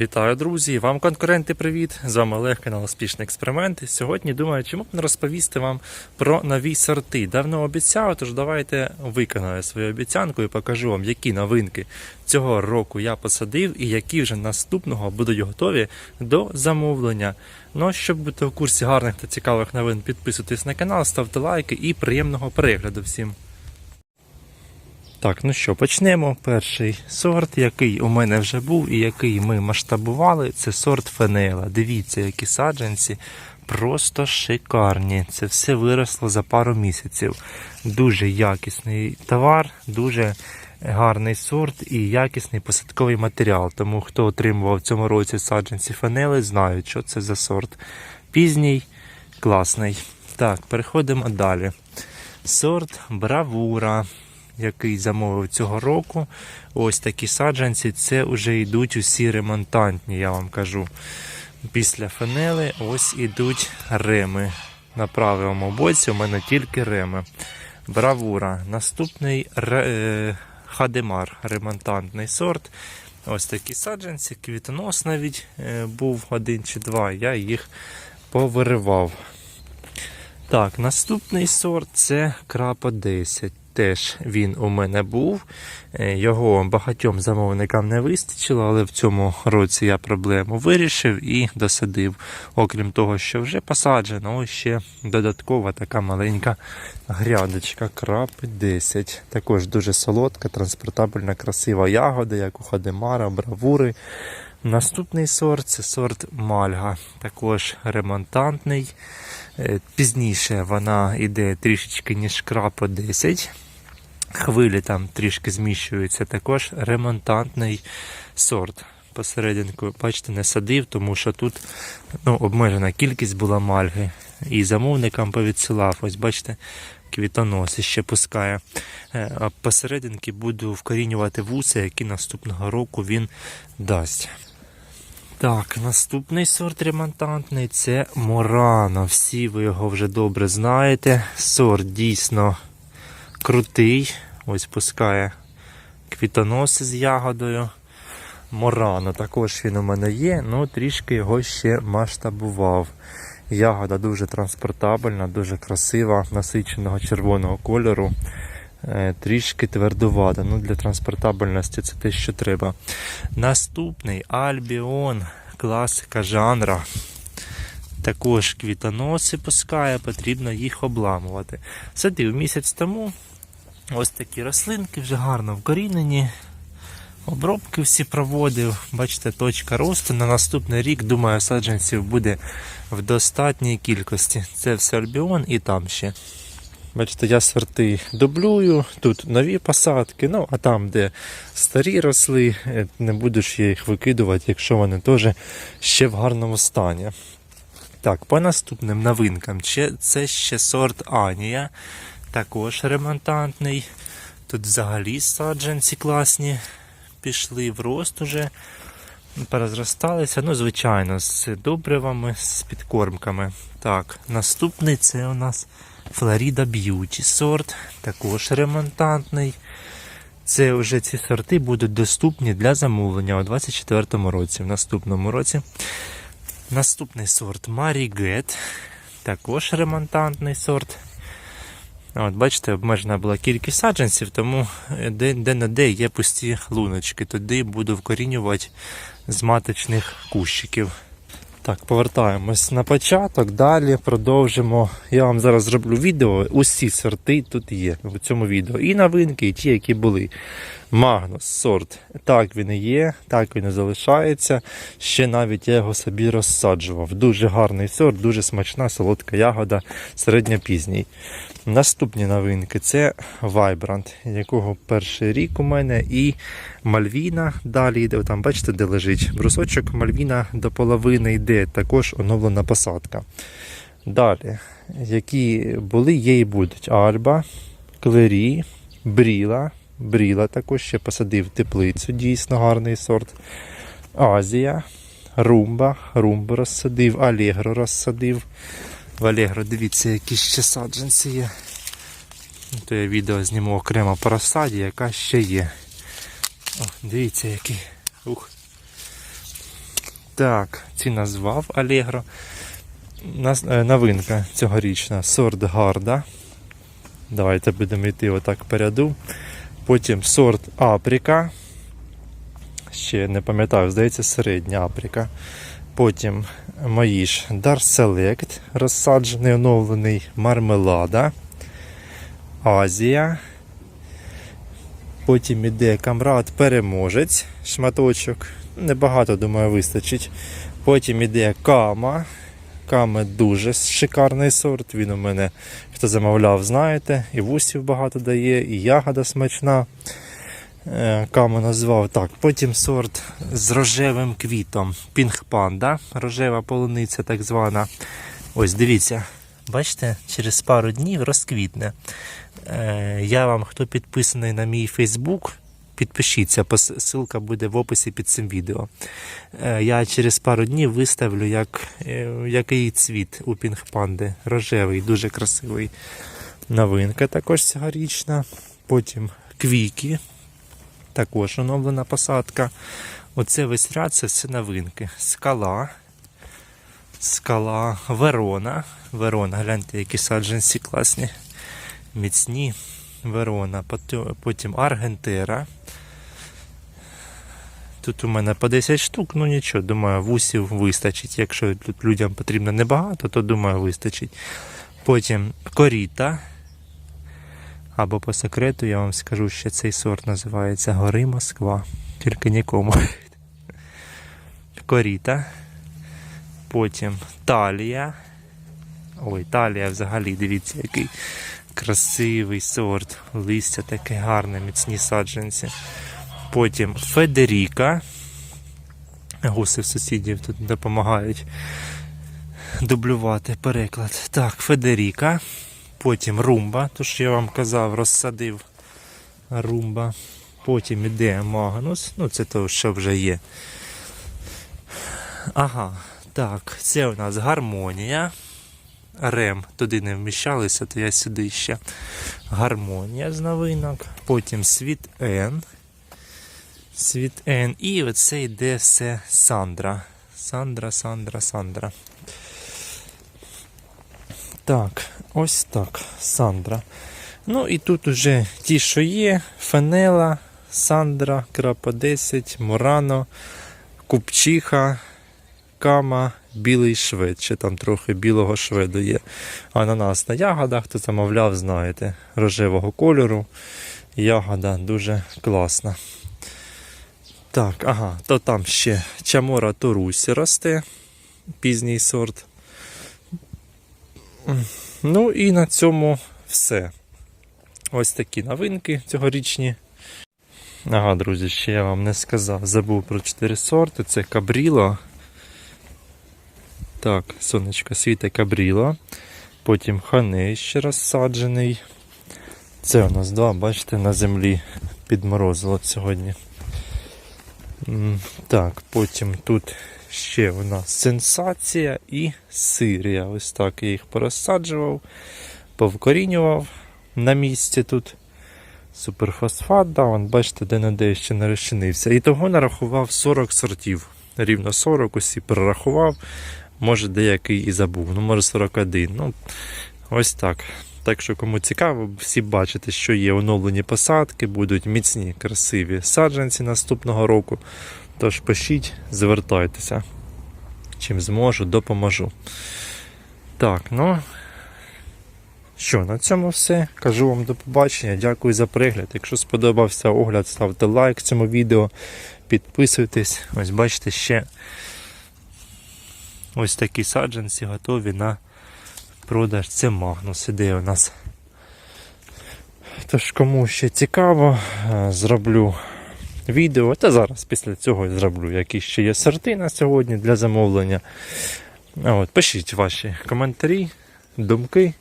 Вітаю, друзі! Вам конкуренти, привіт! З вами Олег, канал Успішний експеримент. Сьогодні думаю, чому б не розповісти вам про нові сорти. Давно обіцяв, тож давайте виконаю свою обіцянку і покажу вам, які новинки цього року я посадив і які вже наступного будуть готові до замовлення. Ну, щоб бути в курсі гарних та цікавих новин, підписуйтесь на канал, ставте лайки і приємного перегляду всім. Так, ну що, почнемо. Перший сорт, який у мене вже був і який ми масштабували, це сорт фенела. Дивіться, які саджанці просто шикарні. Це все виросло за пару місяців. Дуже якісний товар, дуже гарний сорт і якісний посадковий матеріал. Тому хто отримував в цьому році саджанці фенели, знають, що це за сорт. Пізній, класний. Так, переходимо далі. Сорт Бравура який замовив цього року. Ось такі саджанці, це вже йдуть усі ремонтантні, я вам кажу. Після фанели ось ідуть реми. На правому боці у мене тільки реми. Бравура. Наступний ре... е, Хадемар, ремонтантний сорт. Ось такі саджанці, квітонос навіть е, був один чи два, я їх повиривав. Так, наступний сорт це Крапа 10. Теж він у мене був. Е, Його багатьом замовникам не вистачило, але в цьому році я проблему вирішив і досадив. Окрім того, що вже посаджено, ось ще додаткова така маленька грядочка крапи 10. Також дуже солодка, транспортабельна, красива ягода, як у Хадемара, бравури. Наступний сорт це сорт Мальга, також ремонтантний. Е, Пізніше вона йде трішечки ніж крапа 10. Хвилі там трішки зміщуються. Також ремонтантний сорт. Посерединку, бачите, не садив, тому що тут ну, обмежена кількість була мальги. І замовникам повідсилав. Ось бачите, квітонос ще пускає. Е, А посерединки буду вкорінювати вуси, які наступного року він дасть. Так, наступний сорт ремонтантний це Морано. Всі ви його вже добре знаєте. Сорт дійсно крутий. Ось пускає квітоноси з ягодою. Морано також він у мене є, ну трішки його ще масштабував. Ягода дуже транспортабельна, дуже красива, насиченого червоного кольору. Е, Трішки твердувата. Ну, для транспортабельності це те, що треба. Наступний Альбіон, класика жанра. Також квітоноси пускає, потрібно їх обламувати. Садив місяць тому. Ось такі рослинки вже гарно вкорінені. Обробки всі проводив. Бачите, точка росту. На наступний рік, думаю, саджанців буде в достатній кількості. Це все альбіон і там ще. Бачите, я сорти дублюю, тут нові посадки, ну а там, де старі росли, е, не я їх викидувати, якщо вони теж ще в гарному стані. Так, по наступним новинкам. Це ще сорт Анія, також ремонтантний. Тут взагалі саджанці класні пішли в рост уже, порозросталися. Ну, звичайно, з добривами, з підкормками. Так, наступний це у нас Florida Beauty сорт, також ремонтантний. Це вже ці сорти будуть доступні для замовлення у 2024 році. В наступному році. Наступний сорт Marigette, також ремонтантний сорт. От, бачите, обмежена була кількість саджанців, тому де, де на де є пусті луночки. Туди буду вкорінювати з маточних кущиків. Так, повертаємось на початок. Далі продовжимо. Я вам зараз зроблю відео. Усі сорти тут є в цьому відео. І новинки, і ті, які були. Магнус сорт. Так він і є, так він і залишається. Ще навіть я його собі розсаджував. Дуже гарний сорт, дуже смачна, солодка ягода, середньопізній. Наступні новинки це Vibrant, якого перший рік у мене, і Мальвіна далі йде. Там бачите, де лежить брусочок Мальвіна до половини йде, також оновлена посадка. Далі, які були, є і будуть. Альба, Клері, Бріла. Бріла також ще посадив теплицю, дійсно гарний сорт. Азія, Румба, Румбу розсадив, Алегро розсадив. В Алегро, дивіться, які ще саджанці є. То я відео зніму окремо по розсаді, яка ще є. О, дивіться, які. Ух. Так, ці назвав Allegro. Е, новинка цьогорічна сорт Гарда. Давайте будемо йти отак по ряду. Потім сорт Апріка. Ще не пам'ятаю, здається, середня Апріка. Потім мої ж Dar Select, розсаджений, оновлений мармелада. Азія. Потім іде камрад переможець, шматочок. Небагато, думаю, вистачить. Потім іде кама. Кама дуже шикарний сорт. Він у мене, хто замовляв, знаєте. І вусів багато дає, і ягода смачна. Е, Кама назвав так. Потім сорт з рожевим квітом. Пінг панда. Рожева полуниця, так звана. Ось дивіться. Бачите, через пару днів розквітне. Е, Я вам, хто підписаний на мій Фейсбук, підпишіться, пос- ссылка буде в описі під цим відео. Е, Я через пару днів виставлю, як, який цвіт у пінг-панди. Рожевий, дуже красивий. Новинка також цьогорічна. Потім квіки, також оновлена посадка. Оце весь ряд це все новинки. Скала. Скала Верона. Верона, гляньте, які саджанці класні, міцні. Верона, Потім- Аргентера. Тут у мене по 10 штук, ну нічого, думаю, вусів вистачить. Якщо людям потрібно небагато, то думаю, вистачить. Потім коріта. Або по секрету я вам скажу, що цей сорт називається Гори Москва. Тільки нікому. Коріта. Потім талія. Ой, талія взагалі, дивіться, який красивий сорт. Листя таке гарне, міцні саджанці. Потім Федеріка. Гуси в сусідів тут допомагають дублювати переклад. Так, Федеріка. Потім румба, то що я вам казав, розсадив румба. Потім іде Магнус. Ну, це то, що вже є. Ага, так, це у нас гармонія. Рем туди не вміщалися, то я сюди ще. Гармонія з новинок. Потім світ Н. Світ Н. І оце йде все Сандра. Сандра, Сандра, Сандра. Так, ось так. Сандра. Ну і тут уже ті, що є: Фенела, Сандра, Крапа 10, Мурано, Купчиха, Кама, білий швед. Ще там трохи білого шведу є. Ананасна ягода, хто замовляв, знаєте, рожевого кольору. Ягода дуже класна. Так, ага, то там ще Чамора Торусі росте, пізній сорт. Ну і на цьому все. Ось такі новинки цьогорічні. Ага, друзі, ще я вам не сказав. Забув про 4 сорти. Це Кабріло. Так, сонечко світе Кабріло. Потім Ханей ще розсаджений. Це у нас два, бачите, на землі підморозило сьогодні. Так, потім тут ще нас сенсація і Сирія. Ось так я їх порозсаджував, повкорінював на місці тут. Суперфосфат, да, вон, бачите, де на де ще не розчинився. І того нарахував 40 сортів. Рівно 40 усі перерахував. Може деякий і забув, ну може 41. Ну, ось так. Так що, кому цікаво, всі бачите, що є оновлені посадки, будуть міцні, красиві саджанці наступного року. Тож пишіть, звертайтеся. Чим зможу, допоможу. Так, ну. Що, на цьому все. Кажу вам до побачення. Дякую за перегляд. Якщо сподобався огляд, ставте лайк цьому відео, підписуйтесь. Ось бачите ще ось такі саджанці готові на продаж. Це Магнус іде у нас. Тож, кому ще цікаво, е, зроблю відео. Та зараз після цього я зроблю, які ще є сорти на сьогодні для замовлення. От, пишіть ваші коментарі, думки.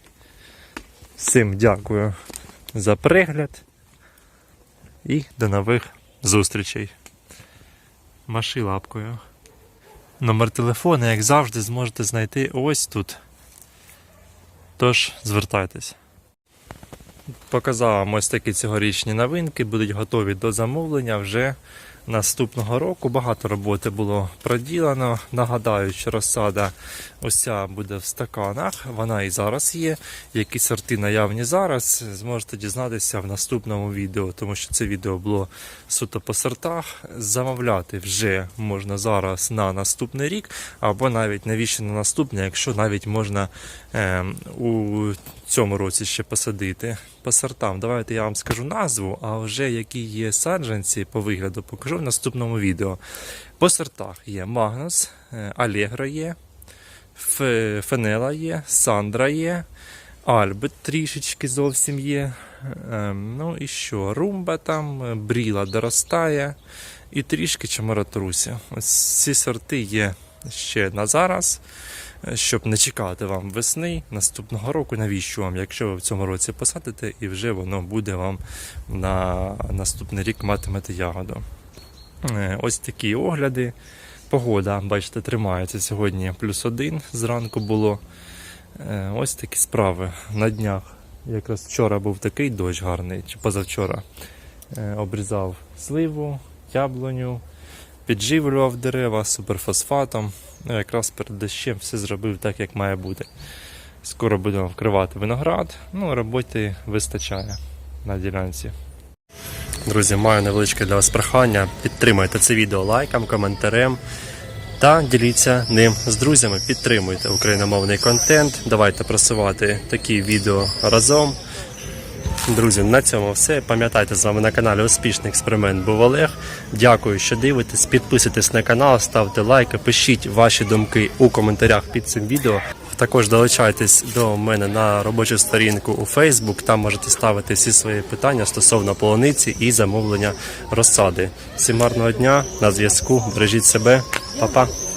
Всім дякую за перегляд і до нових зустрічей. Маши лапкою. Номер телефону, як завжди, зможете знайти ось тут. Тож звертайтесь. Показав ось такі цьогорічні новинки, будуть готові до замовлення вже наступного року. Багато роботи було проділено. Нагадаю, що розсада уся буде в стаканах. Вона і зараз є. Які сорти наявні зараз, зможете дізнатися в наступному відео, тому що це відео було суто по сортах. Замовляти вже можна зараз на наступний рік, або навіть навіщо на наступний, якщо навіть можна ем, у цьому році ще посадити по сортам. Давайте я вам скажу назву, а вже які є саджанці по вигляду покажу в наступному відео. По сортах є Магнус, е, Алегро є, Фенела є, Сандра є, Альбет трішечки зовсім є. Ем, ну і що? Румба там, е, Бріла доростає і трішки Чамаратрусі. Ось ці сорти є ще на зараз, щоб не чекати вам весни наступного року. Навіщо вам, якщо ви в цьому році посадите, і вже воно буде вам на наступний рік матимете ягоду. Е, Ось такі огляди. Погода, бачите, тримається сьогодні плюс один зранку було. Е, Ось такі справи на днях. Якраз вчора був такий дощ гарний, чи позавчора. Е, Обрізав сливу, яблуню, підживлював дерева суперфосфатом. Ну, якраз перед дощем все зробив так, як має бути. Скоро будемо вкривати виноград. Ну, роботи вистачає на ділянці. Друзі, маю невеличке для вас прохання. Підтримайте це відео лайком, коментарем та діліться ним з друзями. Підтримуйте україномовний контент. Давайте просувати такі відео разом. Друзі, на цьому все. Пам'ятайте, з вами на каналі Успішний експеримент був Олег. Дякую, що дивитесь. Підписуйтесь на канал, ставте лайки, пишіть ваші думки у коментарях під цим відео. Також долучайтесь до мене на робочу сторінку у Facebook. Там можете ставити всі свої питання стосовно полуниці і замовлення розсади. Всім гарного дня на зв'язку. Бережіть себе, Па-па.